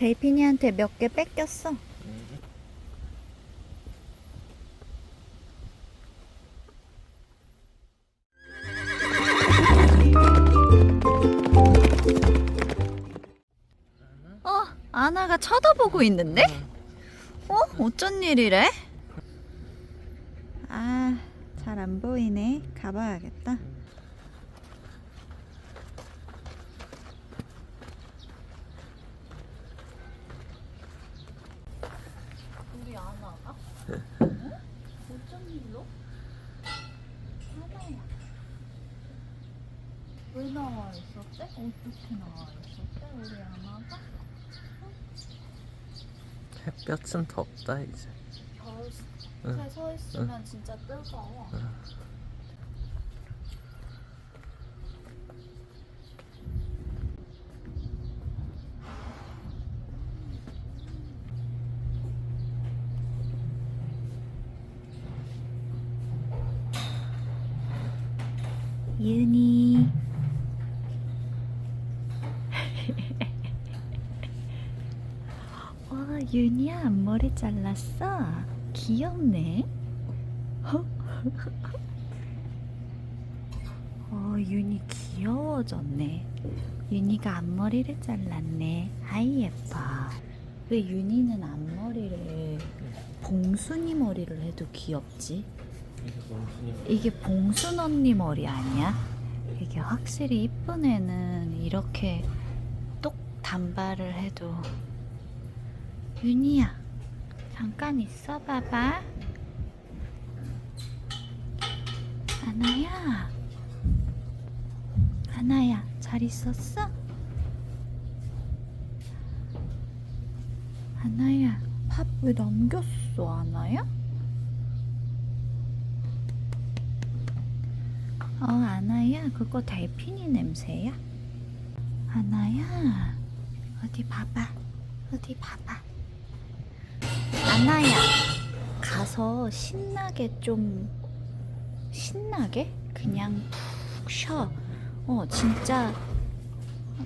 데이핀이한테 몇 개 뺏겼어. 어, 아나가 쳐다보고 있는데? 어? 어쩐 일이래? 아, 잘 안 보이네. 가봐야겠다. 우리 아나가? 어? 어쩐 일로? 아나야. 왜 나와 어떻게 나와 있었대? 우리 아나가? 햇볕은 덥다 이제. 겨울에 서 있으면 진짜 뜨거워. 윤이 와 윤이야 앞머리 잘랐어? 귀엽네. 어? 윤이 귀여워졌네. 윤이가 앞머리를 잘랐네. 아이 예뻐. 왜 윤이는 앞머리를 봉순이 머리를 해도 귀엽지? 이게 봉순 언니 머리 아니야? 이게 확실히 이쁜 애는 이렇게 똑 단발을 해도 윤희야 잠깐 있어 봐봐 아나야 아나야 잘 있었어? 아나야 밥왜 남겼어 아나야? 어, 아나야, 그거 달팽이 냄새야? 아나야, 어디 봐봐. 어디 봐봐. 아나야, 가서 신나게 좀, 신나게? 그냥 푹 쉬어. 어, 진짜,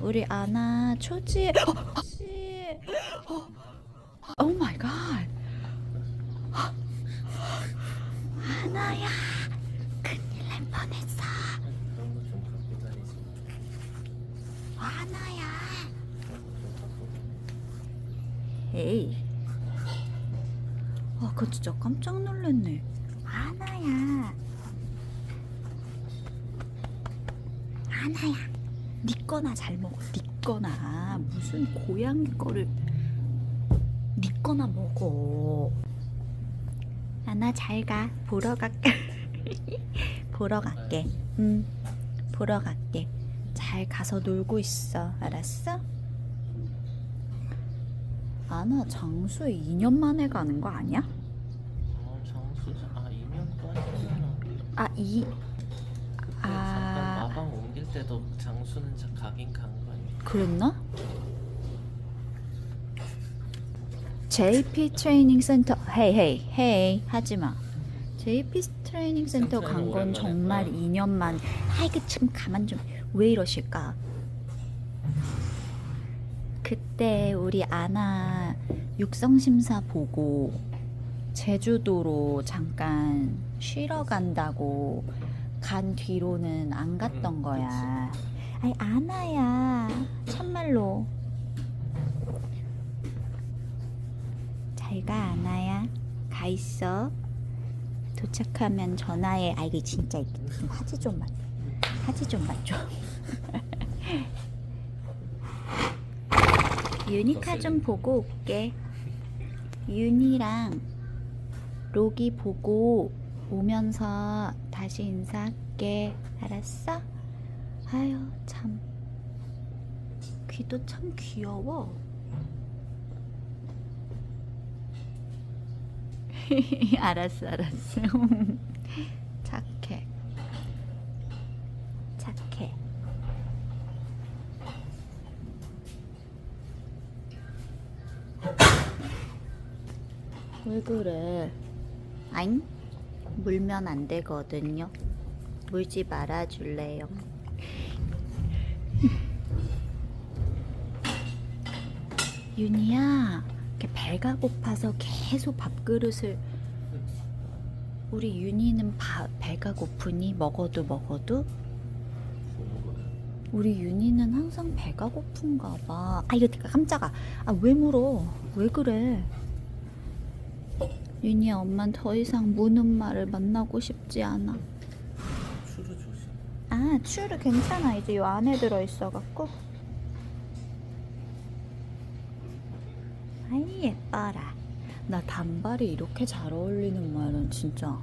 우리 아나 초지에, 어, 씨. 어, 오 마이 갓. 아나야, 큰일 날 뻔했어. 아나야. 에이. 아, 그 진짜 깜짝 놀랐네. 아나야. 아나야. 네 거나 잘 먹어. 네 거나 무슨 고양이 거를 네 거나 먹어. 아나 잘 가. 보러 갈게. 보러 갈게. 응. 보러 갈게. 잘 가서 놀고 있어. 알았어? 아나 장수에 2년 만에 가는 거 아니야? 어, 장수자. 아, 2년까지나. 아, 이 잠깐 아, 마방 옮길 때도 장수는 자- 가긴 간 거 아니야? 그랬나? JP 트레이닝 센터 헤이 헤이 헤이 하지 마. JP 트레이닝 센터 간 건 정말 했다. 2년 만. 아이고 참 가만 좀. 왜 이러실까? 그때 우리 아나 육성 심사 보고 제주도로 잠깐 쉬러 간다고 간 뒤로는 안 갔던 응, 거야. 아이 아나야. 참말로. 잘가 아나야. 가 있어. 도착하면 전화해. 아 이게 진짜 이게 하지 좀만 하지 좀만 좀 유니카 좀 보고 올게. 윤이랑 로기 보고 오면서 다시 인사할게. 알았어? 아유 참. 귀도 참 귀여워. 알았어 알았어 착해 착해 왜 그래 아잉 물면 안 되거든요 물지 말아 줄래요 윤희야, 이렇게 배가 고파서 계속 밥그릇을 우리 윤희는 바, 배가 고프니 먹어도 먹어도. 우리 윤희는 항상 배가 고픈가 봐. 아 이거 깜짝아. 아 왜 물어? 왜 그래? 윤희야, 엄만 더 이상 무는 말을 만나고 싶지 않아. 추루 조심. 아, 추루 괜찮아. 이제 요 안에 들어 있어 갖고. 아이 예뻐라. 나 단발이 이렇게 잘 어울리는 말은 진짜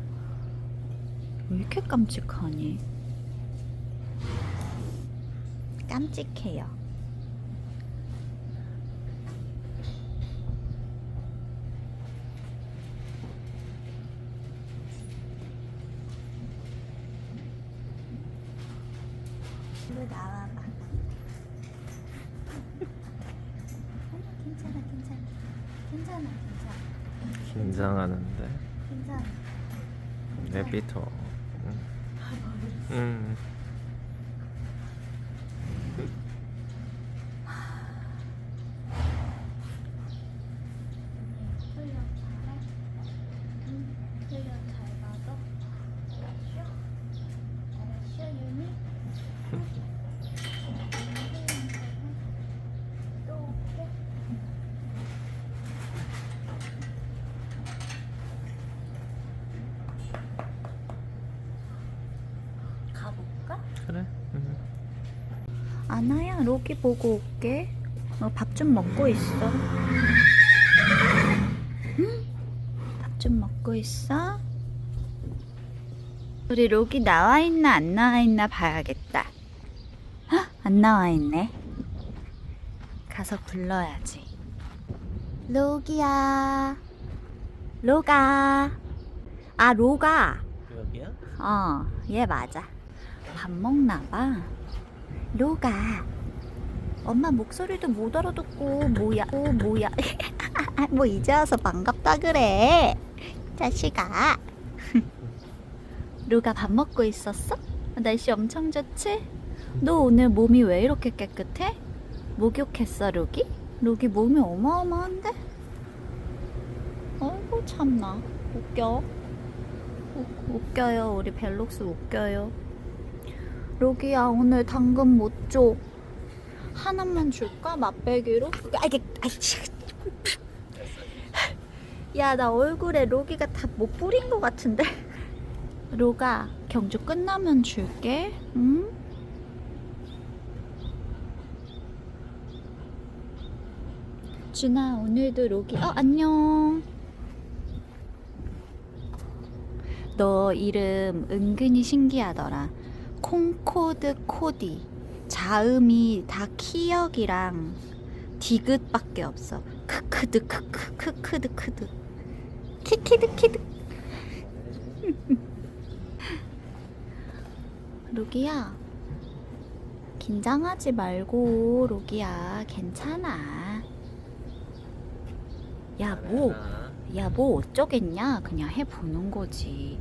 왜 이렇게 깜찍하니? 깜찍해요. 일로 나와봐. 아니 괜찮아 괜찮아 괜찮아 괜찮아 긴장하는데. 괜찮아. 내비터. 응. 응. 훈련 잘해. 응, 훈련 잘 받아. 알았어? 알았어, 윤희? 응. 훈련 잘해. 또 올게. 가볼까? 그래. 응. 아나야, 로기 보고 올게. 어, 밥 좀 먹고 있어. 응? 밥 좀 먹고 있어? 우리 로기 나와 있나 안 나와 있나 봐야겠다. 헉, 안 나와 있네. 가서 불러야지. 로기야. 로가. 아, 로가. 여기야? 어, 얘 맞아. 밥 먹나 봐. 로가. 엄마 목소리도 못 알아듣고 뭐야? 어, 뭐야? 뭐 이제 와서 반갑다 그래. 자식아. 로가 밥 먹고 있었어? 날씨 엄청 좋지? 너 오늘 몸이 왜 이렇게 깨끗해? 목욕했어, 로기? 로기 몸이 어마어마한데? 아이고 참나. 웃겨. 웃- 웃겨요. 우리 벨록스 웃겨요. 로기야 오늘 당근 못 줘. 하나만 줄까? 맛배기로? 아 이게 아이씨. 야나 얼굴에 로기가 다 못 뿌린 것 같은데. 로가 경주 끝나면 줄게. 응? 준아 오늘도 로기 어 안녕. 너 이름 은근히 신기하더라. 콩코드 코디. 자음이 다 키역이랑 디귿밖에 없어. 크크드 크크 크크드 크드. 키키드 키드. 로기야. 긴장하지 말고 로기야. 괜찮아. 야, 뭐 알아. 야, 뭐 어쩌겠냐? 그냥 해보는 거지.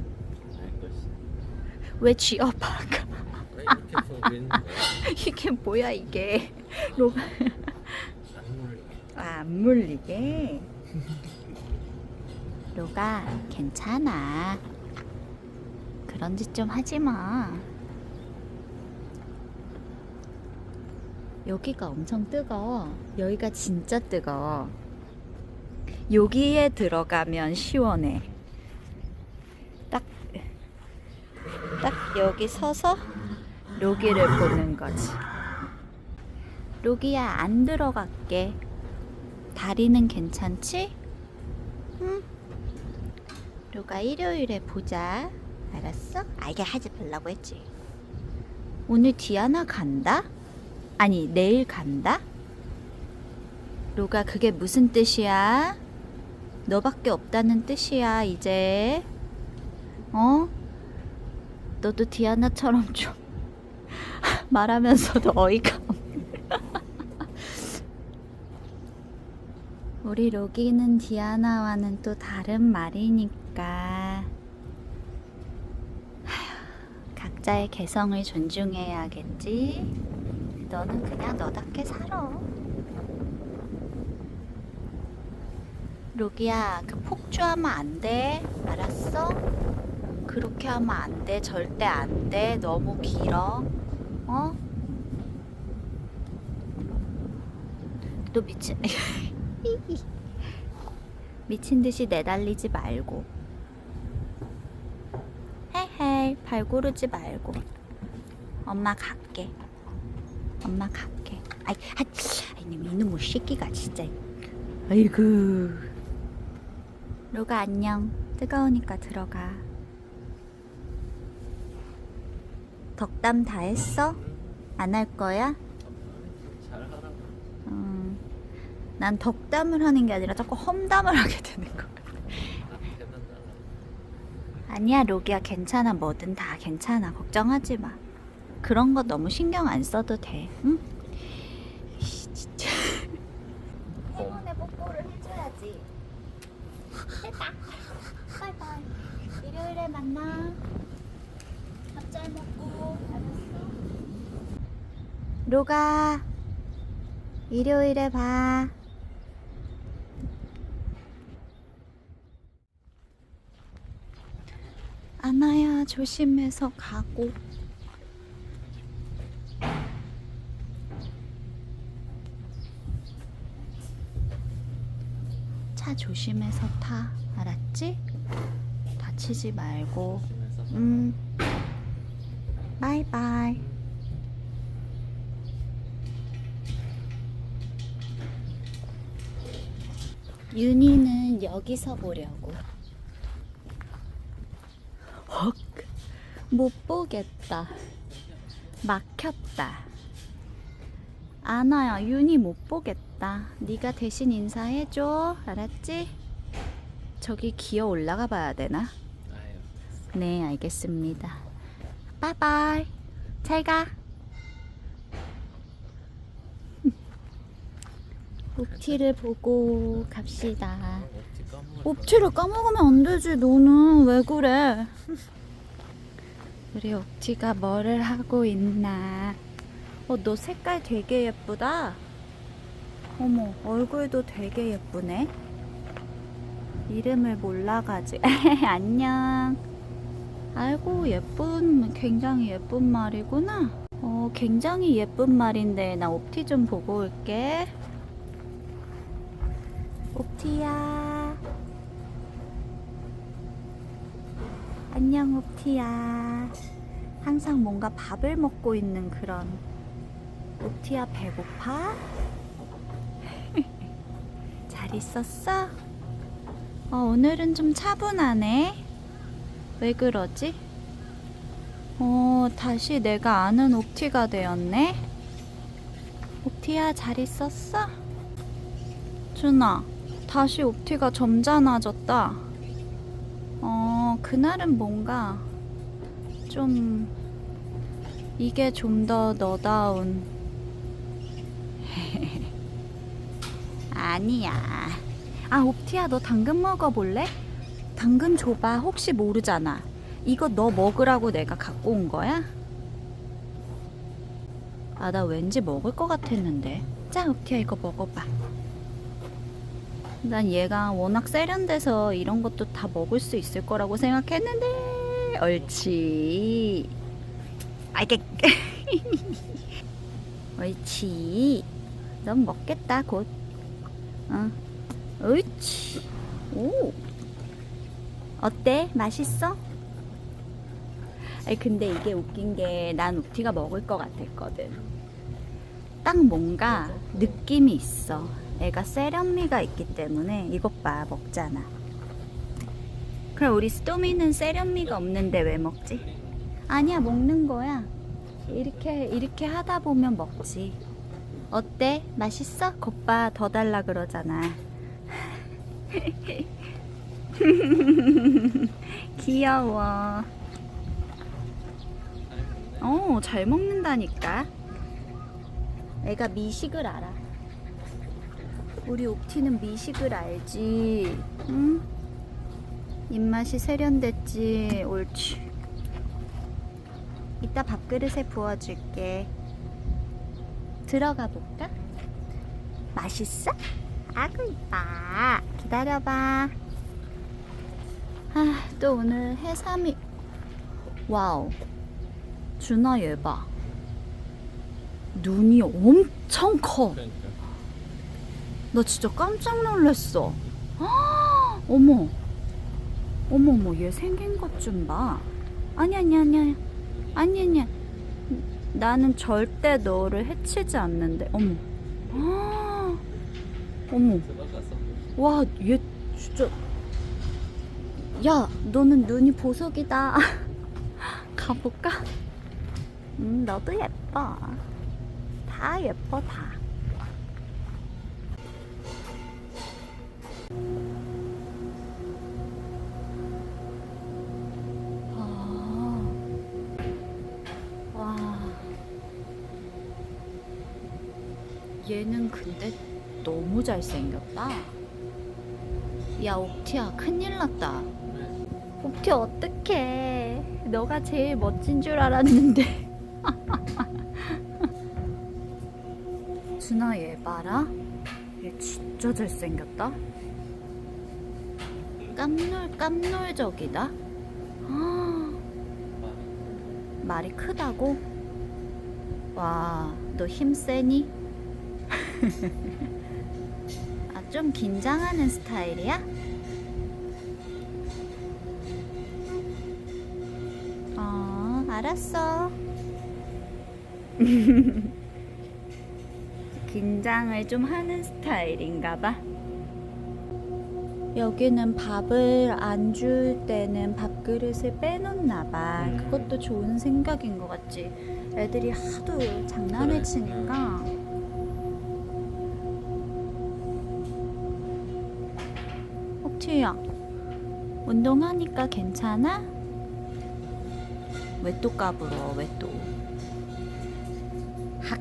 왜 쥐어박아? 이게 뭐야 이게? 로가. 아, 안 물리게. 로가 괜찮아. 그런 짓 좀 하지 마. 여기가 엄청 뜨거워. 여기가 진짜 뜨거워. 여기에 들어가면 시원해. 딱, 딱 여기 서서 로기를 보는 거지. 로기야, 안 들어갈게. 다리는 괜찮지? 응? 로가 일요일에 보자. 알았어? 아, 이게 하지 말라고 했지. 오늘 디아나 간다? 아니, 내일 간다? 로가 그게 무슨 뜻이야? 너밖에 없다는 뜻이야, 이제. 어? 너도 디아나처럼 좀 말하면서도 어이가 없네. 우리 로기는 디아나와는 또 다른 말이니까. 각자의 개성을 존중해야겠지. 너는 그냥 너답게 살아. 로기야, 그 폭주하면 안 돼. 알았어? 그렇게 하면 안 돼. 절대 안 돼. 너무 길어. 어? 너 미친. 미친 듯이 내달리지 말고. 헤헤, 발 고르지 말고. 엄마 갈게. 엄마 갈게. 아이, 아, 아이, 이놈의 새끼가 진짜. 아이고. 로가 안녕. 뜨거우니까 들어가. 덕담 다 했어? 안 할 거야? 음, 난 덕담을 하는 게 아니라 자꾸 험담을 하게 되는 달라. 아니야, 로기야, 괜찮아. 뭐든 다 괜찮아. 걱정하지 마. 그런 거 너무 신경 안 써도 돼. 응? 이씨, 진짜. 행운의 뽀뽀를 해줘야지. 됐다. 바이바이. 일요일에 만나. 밥 잘 먹고. 알았어. 로 가. 일요일에 봐. 아나야 조심해서 가고 차 조심해서 타 알았지? 다치지 말고. 음 바이바이 윤희는 여기서 보려고 헉, 못 보겠다. 막혔다. 아나야, 윤희 못 보겠다. 네가 대신 인사해줘. 알았지? 저기 기어 올라가 봐야 되나? 네, 알겠습니다. 바이바이. 잘 가. 옵티를 보고 갑시다. 옵티. 옵티를 까먹으면 안 되지. 너는 왜 그래? 우리 옵티가 뭐를 하고 있나? 어, 너 색깔 되게 예쁘다. 어머, 얼굴도 되게 예쁘네. 이름을 몰라가지. 안녕. 아이고, 예쁜, 굉장히 예쁜 말이구나. 어, 굉장히 예쁜 말인데, 나 옵티 좀 보고 올게. 옵티야. 안녕, 옵티야. 항상 뭔가 밥을 먹고 있는 그런. 옵티야, 배고파? 잘 있었어? 어, 오늘은 좀 차분하네. 왜 그러지? 어, 다시 내가 아는 옵티가 되었네. 옵티야, 잘 있었어? 준아, 다시 옵티가 점잖아졌다. 어, 그날은 뭔가 좀 이게 좀 더 너다운. 아니야. 아, 옵티야, 너 당근 먹어볼래? 당근 줘봐. 혹시 모르잖아. 이거 너 먹으라고 내가 갖고 온 거야? 아, 나 왠지 먹을 것 같았는데. 자, 옵티야, 이거 먹어봐. 난 얘가 워낙 세련돼서 이런 것도 다 먹을 수 있을 거라고 생각했는데 옳지. 아이게 옳지. 넌 먹겠다 곧. 어. 옳지. 오. 어때? 맛있어? 아니 근데 이게 웃긴 게 난 우티가 먹을 것 같았거든. 딱 뭔가 느낌이 있어 애가 세련미가 있기 때문에 이것 봐 먹잖아. 그럼 우리 스토미는 세련미가 없는데 왜 먹지? 아니야 먹는 거야. 이렇게 이렇게 하다 보면 먹지. 어때? 맛있어? 겉봐 더 달라 그러잖아. 귀여워. 잘 먹네. 어, 잘 먹는다니까. 애가 미식을 알아. 우리 옥티는 미식을 알지. 응? 입맛이 세련됐지. 옳지. 이따 밥그릇에 부어줄게. 들어가 볼까? 맛있어? 아구 이뻐. 기다려봐. 아, 또 오늘 해삼이. 와우. 준아 얘 봐. 눈이 엄청 커. 나 진짜 깜짝 놀랐어. 아, 어머. 어머, 어머, 얘 생긴 것 좀 봐. 아니, 아니, 아니, 아니. 아니, 아니. 나는 절대 너를 해치지 않는데. 어머. 아, 어머. 와, 얘 진짜. 야, 너는 눈이 보석이다. 가볼까? 음, 너도 예뻐. 다 예뻐, 다. 얘는 근데 너무 잘생겼다. 야, 옥티야, 큰일 났다. 네. 옥티 어떡해. 너가 제일 멋진 줄 알았는데. 준아 얘 봐라. 얘 진짜 잘생겼다. 깜놀 깜놀적이다. 아, 말이 크다고? 와, 너 힘 세니? 아, 좀 긴장하는 스타일이야? 어, 알았어. 긴장을 좀 하는 스타일인가 봐. 여기는 밥을 안 줄 때는 밥그릇을 빼놓나 봐. 음. 그것도 좋은 생각인 것 같지. 애들이 하도 장난을. 치니까. 옥티야, 운동하니까 괜찮아? 왜 또 까불어? 왜 또? 학.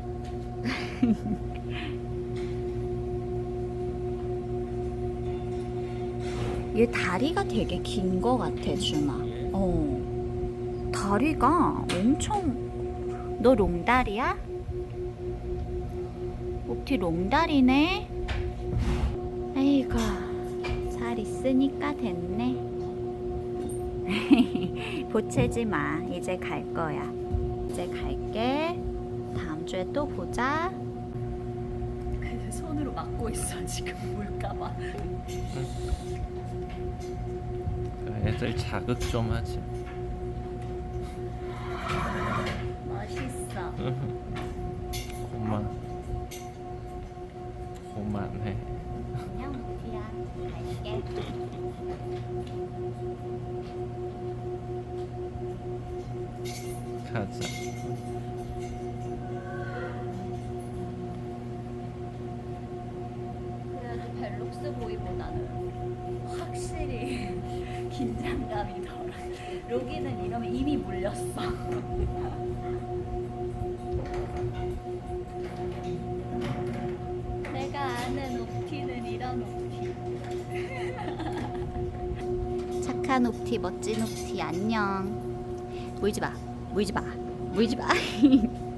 얘 다리가 되게 긴 거 같아, 준아. 어. 다리가 엄청. 너 롱다리야? 옥티 롱다리네? 잘 있으니까 됐네. 보채지 마. 이제 갈 거야. 이제 갈게. 다음 주에 또 보자. 손으로 막고 있어 지금 물까봐. 그 애들 자극 좀 하지. 착한 옥티, 멋진 옥티, 안녕. 물지 마, 물지 마, 물지 마.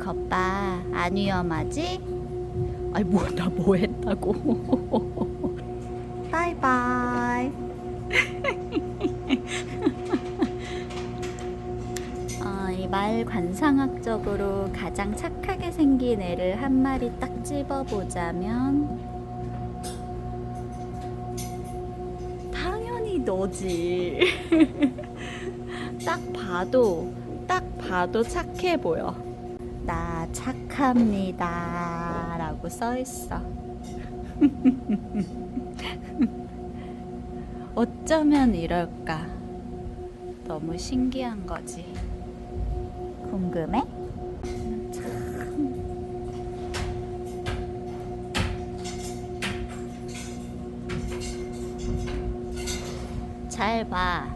겉봐 안 위험하지? 아니 뭐 나 뭐 했다고 관상학적으로 가장 착하게 생긴 애를 한 마리 딱 집어보자면 당연히 너지 딱 봐도 딱 봐도 착해 보여 나 착합니다. 라고 써 있어. 어쩌면 이럴까? 너무 신기한 거지. 궁금해? 잘 봐.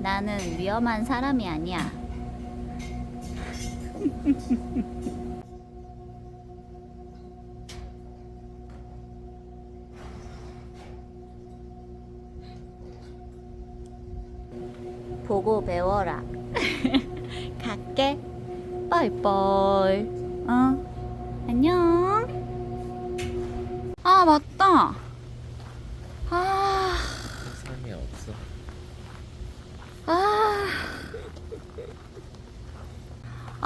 나는 위험한 사람이 아니야. 보고 배워라. 갈게. 빠이빠이. 어. 안녕. 아, 맞다. 아, 세상에 없어. 아.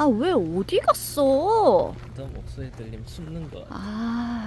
아, 왜 어디 갔어? 너 목소리 들리면 숨는 거. 아.